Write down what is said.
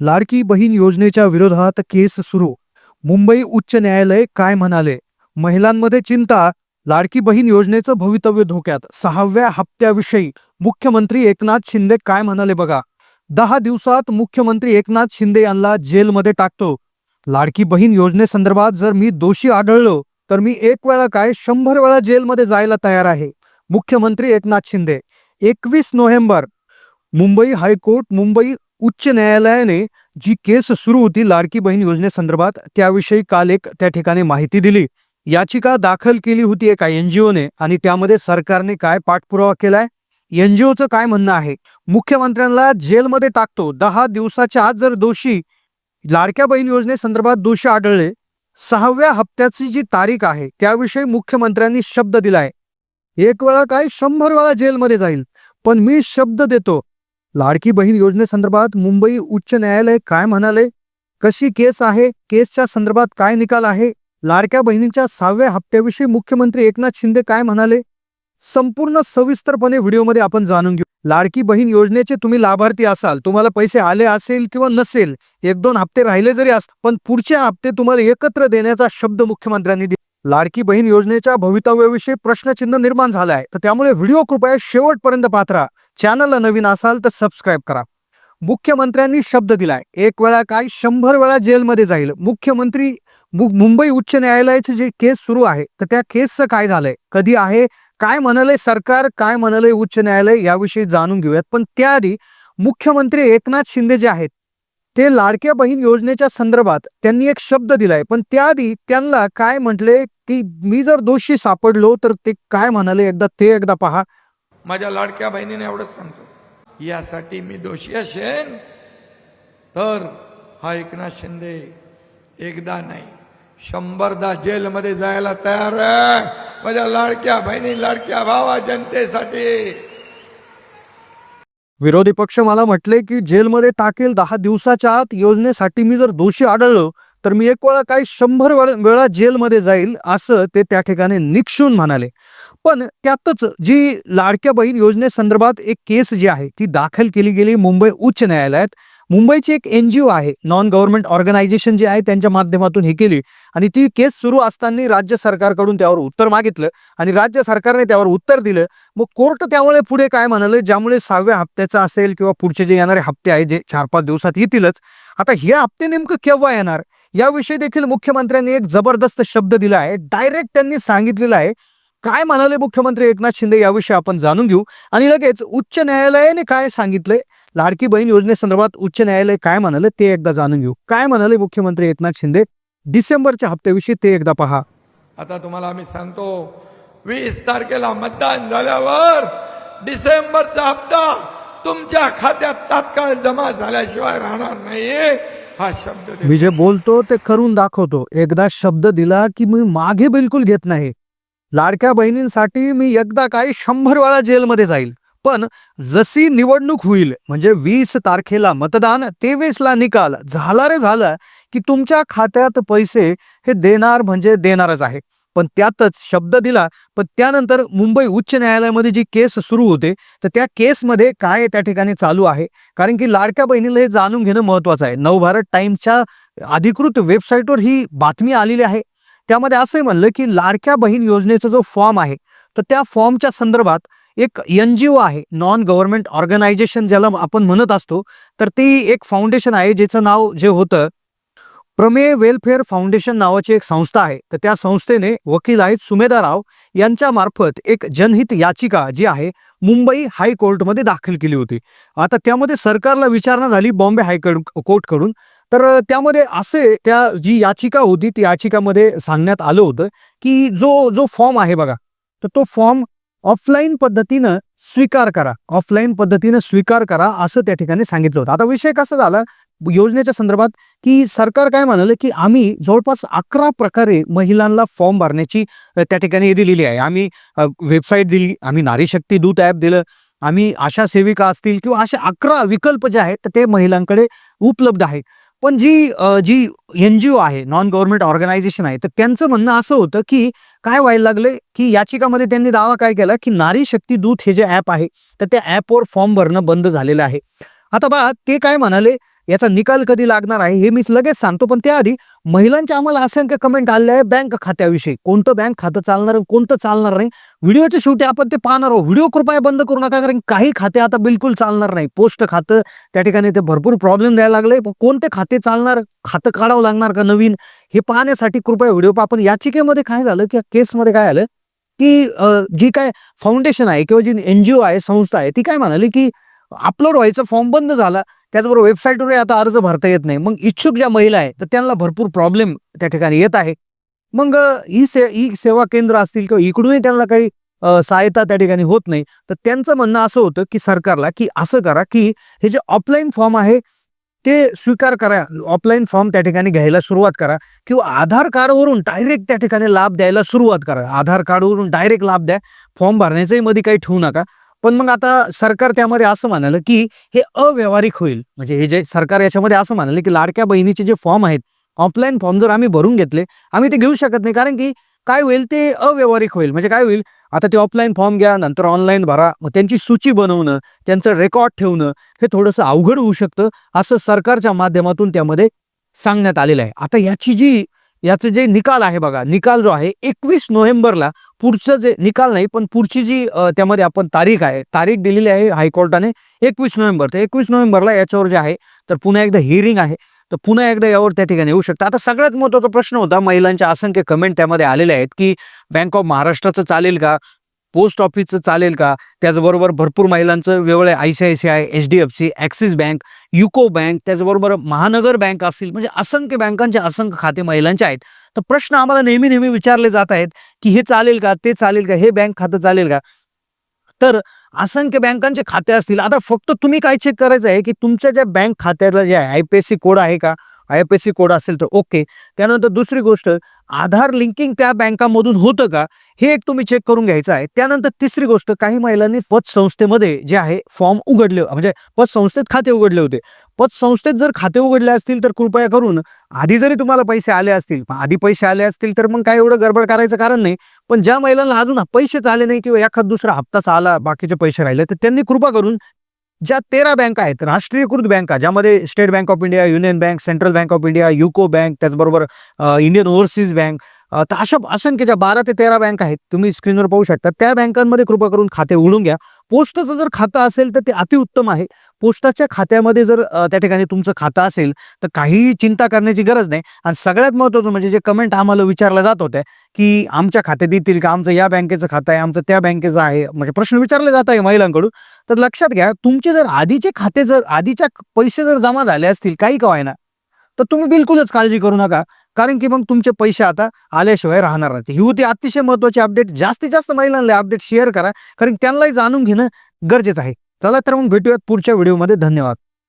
लाडकी बहीण योजनेच्या विरोधात केस सुरू. मुंबई उच्च न्यायालय काय म्हणाले? महिलांमध्ये चिंता लाडकी बहीण योजनेचं भवितव्य धोक्यात सहाव्या हप्त्याविषयी. मुख्यमंत्री एकनाथ शिंदे काय म्हणाले बघा? दहा दिवसात मुख्यमंत्री एकनाथ शिंदे यांना जेलमध्ये टाकतो. लाडकी बहीण योजनेसंदर्भात जर मी दोषी आढळलो तर मी एक वेळा काय शंभर वेळा जेलमध्ये जायला तयार आहे? मुख्यमंत्री एकनाथ शिंदे. एकवीस नोव्हेंबर. मुंबई हायकोर्ट मुंबई उच्च न्यायालयाने जी केस सुरू होती लाडकी बहीण योजनेसंदर्भात त्याविषयी काल एक त्या ठिकाणी माहिती दिली. याचिका दाखल केली होती एका एनजीओने आणि त्यामध्ये सरकारने काय पाठपुरावा केलाय? एनजीओचं काय म्हणणं आहे? मुख्यमंत्र्यांना जेलमध्ये टाकतो. दहा दिवसाच्या आत जर दोषी लाडक्या बहीण योजनेसंदर्भात दोषी आढळले सहाव्या हप्त्याची जी तारीख आहे त्याविषयी मुख्यमंत्र्यांनी शब्द दिलाय. एक वेळा काय शंभर वेळा जेलमध्ये जाईल. पण मी शब्द देतो लाडकी बहीण योजनेसंदर्भात मुंबई उच्च न्यायालय काय म्हणाले? कशी केस आहे? केसच्या संदर्भात काय निकाल आहे? लाडक्या बहिणींच्या सहाव्या हप्त्याविषयी मुख्यमंत्री एकनाथ शिंदे काय म्हणाले? संपूर्ण सविस्तरपणे व्हिडिओमध्ये आपण जाणून घेऊ. लाडकी बहीण योजनेचे तुम्ही लाभार्थी असाल तुम्हाला पैसे आले असेल किंवा नसेल एक दोन हप्ते राहिले जरी अस पण पुढचे हप्ते तुम्हाला एकत्र देण्याचा शब्द मुख्यमंत्र्यांनी दिला. लाडकी बहीण योजनेच्या भवितव्याविषयी प्रश्नचिन्ह निर्माण झालं आहे तर त्यामुळे व्हिडिओ कृपया शेवटपर्यंत पात्रा चॅनलला नवीन असाल तर सबस्क्राईब करा. मुख्यमंत्र्यांनी शब्द दिलाय. एक वेळा काय शंभर वेळा जेलमध्ये जाईल. मुख्यमंत्री मु- मुंबई उच्च न्यायालयाचे जे केस सुरू आहे तर त्या केसचं काय झालंय? कधी आहे? काय म्हणाले सरकार? काय म्हणाले उच्च न्यायालय? याविषयी जाणून घेऊयात. पण त्याआधी मुख्यमंत्री एकनाथ शिंदे जे आहेत ते लाडक्या बहीण योजनेच्या संदर्भात त्यांनी एक शब्द दिलाय. पण त्याआधी त्यांना काय म्हटले की मी जर दोषी सापडलो तर ते काय म्हणाले? एकदा ते एकदा पहा. माझ्या लाडक्या बहिणीने एवढंच सांगतो यासाठी मी दोषी असेन तर हा एकनाथ शिंदे एकदा नाही शंभरदा जेलमध्ये जायला तयार आहे. माझ्या लाडक्या बहिणी लाडक्या भावा जनतेसाठी विरोधी पक्ष मला म्हटले की जेलमध्ये टाकेल दहा दिवसाच्या आत. योजनेसाठी मी जर दोषी आढळलो तर मी एक वेळा काही शंभर वेळा वेळा जेलमध्ये जाईल असं ते त्या ठिकाणी निक्षून म्हणाले. पण त्यातच जी लाडक्या बहीण योजनेसंदर्भात एक केस जी आहे ती दाखल केली गेली मुंबई उच्च न्यायालयात. मुंबईची एक एन जी ओ आहे नॉन गव्हर्नमेंट ऑर्गनायझेशन जे आहे त्यांच्या माध्यमातून हे केली. आणि ती केस सुरू असताना राज्य सरकारकडून त्यावर उत्तर मागितलं आणि राज्य सरकारने त्यावर उत्तर दिलं. मग कोर्ट त्यामुळे पुढे काय म्हणाले? ज्यामुळे सहाव्या हप्त्याचा असेल किंवा पुढचे जे येणारे हप्ते आहे जे चार पाच दिवसात येतीलच. आता हे हप्ते नेमकं केव्हा येणार? याविषयी देखील मुख्यमंत्र्यांनी एक जबरदस्त शब्द दिला आहे. डायरेक्ट त्यांनी सांगितलेलं आहे. काय म्हणाले मुख्यमंत्री एकनाथ शिंदे याविषयी आपण जाणून घेऊ. आणि लगेच उच्च न्यायालयाने काय सांगितलंय? लाडकी बहीण योजनेसंदर्भात उच्च न्यायालय काय म्हणाले ते एकदा जाणून घेऊ. काय म्हणाले मुख्यमंत्री एकनाथ शिंदे? डिसेंबरच्या हप्त्याविषयी ते एकदा पहा. आता तुम्हाला आम्ही सांगतो वीस तारखेला मतदान झाल्यावर डिसेंबरचा हप्ता तुमच्या खात्यात तात्काळ जमा झाल्याशिवाय राहणार नाही हा शब्द. मी जे बोलतो ते करून दाखवतो. एकदा शब्द दिला की मी मागे बिलकुल घेत नाही. लाडक्या बहिणींसाठी मी एकदा काही शंभर वेळा जेलमध्ये जाईल. पण जशी निवडणूक होईल म्हणजे वीस तारखेला मतदान तेवीसला निकाल झाला रे झाला की तुमच्या खात्यात पैसे हे देणार म्हणजे देणारच आहे. पण त्यातच शब्द दिला पण त्यानंतर मुंबई उच्च न्यायालयामध्ये जी केस सुरू होते तर त्या केसमध्ये काय त्या ठिकाणी चालू आहे? कारण की लाडक्या बहिणीला हे जाणून घेणं महत्वाचं आहे. नवभारत टाइम्सच्या अधिकृत वेबसाईटवर ही बातमी आलेली आहे. त्यामध्ये असंही म्हणलं की लाडक्या बहीण योजनेचा जो फॉर्म आहे तर त्या फॉर्मच्या संदर्भात एक एन जी ओ आहे नॉन गव्हर्नमेंट ऑर्गनायझेशन ज्याला आपण म्हणत असतो तर ती एक फाउंडेशन आहे ज्याचं नाव जे होतं प्रमेय वेलफेअर फाउंडेशन नावाची एक संस्था आहे. तर त्या संस्थेने वकील आहेत सुमेधा राव यांच्या मार्फत एक जनहित याचिका जी आहे मुंबई हायकोर्टमध्ये दाखल केली होती. आता त्यामध्ये सरकारला विचारणा झाली बॉम्बे हायकोर्ट कोर्टकडून तर त्यामध्ये असे त्या जी याचिका होती ती याचिकामध्ये सांगण्यात आलं होतं की जो जो फॉर्म आहे बघा तर तो फॉर्म ऑफलाईन पद्धतीनं स्वीकार करा. ऑफलाईन पद्धतीनं स्वीकार करा असं त्या ठिकाणी सांगितलं होतं. आता विषय कसा झाला? योजनेच्या संदर्भात की सरकार काय म्हणाले की आम्ही जवळपास अकरा प्रकारे महिलांना फॉर्म भरण्याची त्या ठिकाणी दिलेली आहे. आम्ही वेबसाईट दिली आम्ही नारी शक्ती दूत ॲप दिलं आम्ही आशा सेविका असतील किंवा असे अकरा विकल्प जे आहेत तर ते महिलांकडे उपलब्ध आहे. पण जी जी एन जी ओ आहे नॉन गव्हर्नमेंट ऑर्गनायझेशन आहे तर त्यांचं म्हणणं असं होतं की काय व्हायला लागले की याचिकामध्ये त्यांनी दावा काय केला? की नारी शक्ती दूत हे जे ॲप आहे तर त्या ॲपवर फॉर्म भरणं बंद झालेलं आहे. आता बा ते काय म्हणाले? याचा निकाल कधी लागणार आहे हे मी लगेच सांगतो. पण त्याआधी महिलांच्या आम्हाला असंख्य कमेंट आले आहे बँक खात्याविषयी. कोणतं बँक खातं चालणार कोणतं चालणार नाही? व्हिडिओच्या शेवटी आपण ते पाहणार आहोत. व्हिडिओ कृपया बंद करू नका कारण काही खाते आता बिलकुल चालणार नाही. पोस्ट खातं त्या ठिकाणी ते भरपूर प्रॉब्लेम द्यायला लागले पण कोणते खाते चालणार? खातं काढावं लागणार का नवीन? हे पाहण्यासाठी कृपया व्हिडिओ पा आपण याचिकेमध्ये काय झालं की केसमध्ये काय आलं? की जी काय फाउंडेशन आहे किंवा जी एन जी ओ आहे संस्था आहे ती काय म्हणाली की अपलोड व्हायचा फॉर्म बंद झाला त्याचबरोबर वेबसाईटवर आता अर्ज भरता येत नाही. मग इच्छुक ज्या महिला आहेत तर त्यांना भरपूर प्रॉब्लेम त्या ठिकाणी येत आहे. मग ई ही से ई सेवा केंद्र असतील किंवा इकडूनही त्यांना काही सहायता त्या ठिकाणी होत नाही. तर त्यांचं म्हणणं असं होतं की सरकारला की असं करा की हे जे ऑफलाईन फॉर्म आहे ते स्वीकार करा. ऑफलाईन फॉर्म त्या ठिकाणी घ्यायला सुरुवात करा. किंवा आधार कार्डवरून डायरेक्ट त्या ठिकाणी लाभ द्यायला सुरुवात करा. आधार कार्डवरून डायरेक्ट लाभ द्या. फॉर्म भरण्याचंही मध्ये काही ठेवू नका. पण मग आता सरकार त्यामध्ये असं म्हणालं की हे अव्यवहारिक होईल. म्हणजे हे जे सरकार याच्यामध्ये असं म्हणाले की लाडक्या बहिणीचे जे फॉर्म आहेत ऑफलाईन फॉर्म जर आम्ही भरून घेतले आम्ही ते घेऊ शकत नाही. कारण की काय होईल? ते अव्यवहारिक होईल. म्हणजे काय होईल? आता ते ऑफलाईन फॉर्म घ्या नंतर ऑनलाईन भरा मग त्यांची सूची बनवणं त्यांचं रेकॉर्ड ठेवणं हे थोडंसं अवघड होऊ शकतं असं सरकारच्या माध्यमातून त्यामध्ये सांगण्यात आलेलं आहे. आता याची जी याचं जे निकाल आहे बघा निकाल जो आहे एकवीस नोव्हेंबरला पुढचं जे निकाल नाही पण पुढची जी त्यामध्ये आपण तारीख आहे तारीख दिलेली आहे हायकोर्टाने एकवीस नोव्हेंबर. तर एकवीस नोव्हेंबरला याच्यावर जे आहे तर पुन्हा एकदा हिअरिंग आहे. तर पुन्हा एकदा यावर त्या ठिकाणी येऊ शकतं. आता सगळ्यात महत्त्वाचा प्रश्न होता महिलांच्या असंख्य कमेंट त्यामध्ये आलेले आहेत की बँक ऑफ महाराष्ट्राचं चालेल का? पोस्ट ऑफिसचं चालेल का? त्याचबरोबर भरपूर महिलांचं वेगळे I C I C I H D F C Axis Bank UCO Bank त्याचबरोबर महानगर बँक असतील म्हणजे असंख्य बँकांचे असंख्य खाते महिलांचे आहेत. तर प्रश्न आम्हाला नेहमी नेहमी विचारले जात आहेत की हे चालेल का ते चालेल का हे बँक खातं चालेल का? तर असंख्य बँकांचे खाते असतील. आता फक्त तुम्ही काय चेक करायचं आहे की तुमच्या ज्या बँक खात्याला जे I P S C code आहे का? I F S C code असेल तर ओके. त्यानंतर दुसरी गोष्ट आधार लिंकिंग त्या बँकामधून होतं का? हे एक तुम्ही चेक करून घ्यायचं आहे. त्यानंतर तिसरी गोष्ट काही महिलांनी पतसंस्थेमध्ये जे आहे फॉर्म उघडले म्हणजे पतसंस्थेत खाते उघडले होते. पतसंस्थेत जर खाते उघडले असतील तर कृपया करून आधी जरी तुम्हाला पैसे आले असतील आधी पैसे आले असतील तर मग काय एवढं गडबड करायचं कारण नाही. पण ज्या महिलांना अजून पैसेच आले नाही किंवा एखाद दुसरा हप्ताच आला बाकीचे पैसे राहिले तर त्यांनी कृपा करून ज्या तेरा बँका आहेत राष्ट्रीयकृत बँका ज्यामध्ये State Bank of India Union Bank Central Bank of India UCO Bank त्याचबरोबर इंडियन ओव्हरसीज बँक तर अशा असंख्य ज्या बारा ते तेरा बँक आहेत तुम्ही स्क्रीनवर पाहू शकता. त्या बँकांमध्ये कृपा करून खाते उघडून घ्या. पोस्टाचं जर खातं असेल तर ते अतिउत्तम आहे. पोस्टाच्या खात्यामध्ये जर त्या ठिकाणी तुमचं खातं असेल तर काहीही चिंता करण्याची गरज नाही. आणि सगळ्यात महत्त्वाचं म्हणजे जे कमेंट आम्हाला विचारल्या जात होत्या की आमच्या खात्यात येतील का? आमचं या बँकेचं खातं आहे आमचं त्या बँकेचं आहे. म्हणजे प्रश्न विचारले जात आहे महिलांकडून. तर लक्षात घ्या तुमचे जर आधीचे खाते जर आधीच्या पैसे जर जमा झाले असतील काही का ना तर तुम्ही बिलकुलच काळजी करू नका. कारण की मग तुमचे पैसे आता आल्याशिवाय राहणार नाही ही होती अतिशय महत्त्वाची अपडेट जास्तीत जास्त महिलांना अपडेट शेअर करा. कारण त्यांनाही जाणून घेणं गरजेचं आहे. चला तर मग भेटूयात पुढच्या व्हिडिओमध्ये धन्यवाद.